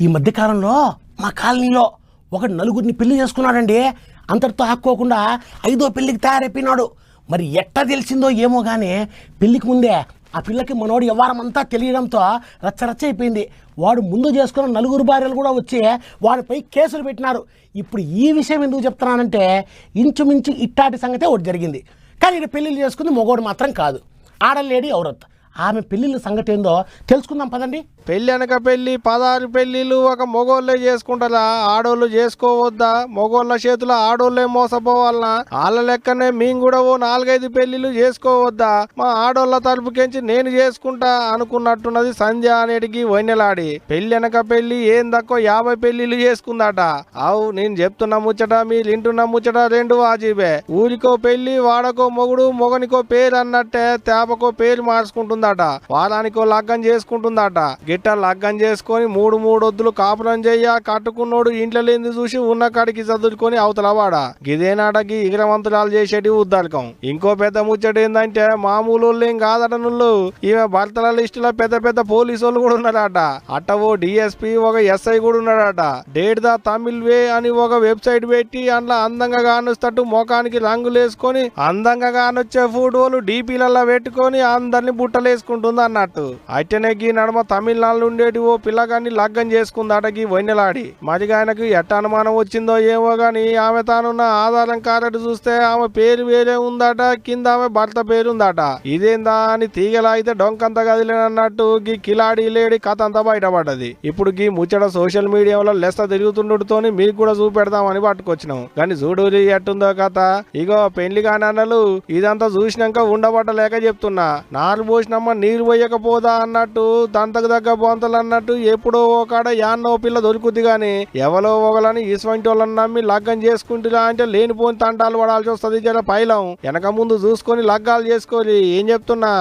ఈ మధ్యకాలంలో మా కాలనీలో ఒక నలుగురిని పెళ్ళి చేసుకున్నాడండి. అంతటితో ఆక్కోకుండా ఐదో పెళ్ళికి తయారైపోయినాడు. మరి ఎట్టా తెలిసిందో ఏమో కానీ పెళ్ళికి ముందే ఆ పిల్లకి మనోడు వ్యవహారమంతా తెలియడంతో రచ్చరచ్చ అయిపోయింది వాడు ముందు చేసుకున్న నలుగురు భార్యలు కూడా వచ్చి వాడిపై కేసులు పెట్టినారు. ఇప్పుడు ఈ విషయం ఎందుకు చెప్తున్నానంటే ఇంచుమించు ఇట్టాటి సంగతే ఒకటి జరిగింది. కానీ ఇక్కడ పెళ్ళిళ్ళు చేసుకుంది మగోడు మాత్రం కాదు. ఆడలేడి ఔరత్. ఆమె పెళ్ళిళ్ళ సంగతి ఏందో తెలుసుకుందాం పదండి. పెళ్ళి అనక పెళ్ళి పదహారు పెళ్ళిళ్ళు ఒక మొగోళ్ళే చేసుకుంటారా? ఆడోళ్ళు చేసుకోవద్దా? మొగోళ్ళ చేతుల ఆడోళ్ళే మోసపోవాలనా? వాళ్ళ లెక్కనే మేము కూడా ఓ నాలుగైదు పెళ్ళిళ్ళు చేసుకోవద్దా? మా ఆడోళ్ళ తరపుకెంచి నేను చేసుకుంటా అనుకున్నట్టున్నది సంధ్య అనేటికి వైనెలాడి పెళ్ళి అనక పెళ్ళి ఏం తక్కువ యాభై పెళ్ళిళ్ళు చేసుకుందాట. అవు నేను చెప్తున్న ముచ్చట మీరు వింటున్న ముచ్చట రెండు వాజీబే. ఊరికో పెళ్ళి వాడకో మొగుడు మొగనికో పేరు అన్నట్టే తేపకో పేరు మార్చుకుంటుందా? చేసుకుంటుందట వారానికో లగ్గం చేసుకుంటుందట. గిట్ట లగ్గం చేసుకొని మూడు మూడు వద్దులు కాపురం చెయ్య కట్టుకున్నోడు ఇంట్లో లేని చూసి ఉన్న కాడికి చదువుకొని అవతలవాడ గిదేనాటకి ఇగరవంతురాలు చేసేటి ఉద్దరకం ఇంకో పెద్ద ముచ్చట ఏంటంటే మామూలు వాళ్ళు ఏం కాదట నుళ్ళు ఈమె భర్తల లిస్టులో పెద్ద పెద్ద పోలీసు వాళ్ళు కూడా ఉన్నారట. అట్ట ఓ డిఎస్పి ఒక ఎస్ఐ కూడా ఉన్నాడట. డేట్ ద తమిళ్ వే అని ఒక వెబ్సైట్ పెట్టి అందులో అందంగా కానుస్తట్టు ముఖానికి రంగులు వేసుకొని అందంగా కానొచ్చే ఫోటోలు డీపీలలో పెట్టుకొని అందరిని వేసుకుంటుంది అన్నట్టు. అయితేనే గీ నడమ తమిళనాడు ఉండేటి ఓ పిల్లగాన్ని లగ్గం చేసుకుందాట గీ వన్నెలాడి. మరి ఎట్ట అనుమానం వచ్చిందో ఏమో గాని ఆమె తానున్న ఆధారం కార్డు చూస్తే ఆమె పేరు వేరే ఉందట కింద ఆమె భర్త పేరు ఉందట. ఇదేందా అని తీగలాగితే డొంకంత కదిలేనన్నట్టు గీ కిలాడి లేడి కథ అంతా బయటపడ్డది. ఇప్పుడు గీ ముచ్చట సోషల్ మీడియాలో లెస్త తిరుగుతుండటతోని మీకు కూడా చూపెడదామని పట్టుకొచ్చినాం. కానీ చూడూరి ఎట్టుందో కథ. ఇగో పెళ్ళి కాని అన్నలు ఇదంతా చూసినాక ఉండబట్టలేక చెప్తున్నా. నారు అమ్మ నీరు పోయకపోదా అన్నట్టు దంతకు దగ్గ బొంతలు అన్నట్టు ఎప్పుడో ఒకడ యాన్నో పిల్ల దొరుకుద్ది గాని ఎవలో ఒకలని ఇసువంటి వాళ్ళని నమ్మి లగ్గం చేసుకుంటురా అంటే లేనిపోని తంటాలు పడాల్సి వస్తుంది జర పైలం. వెనక ముందు చూసుకొని లగ్గాలు చేసుకోవాలి ఏం చెప్తున్నా?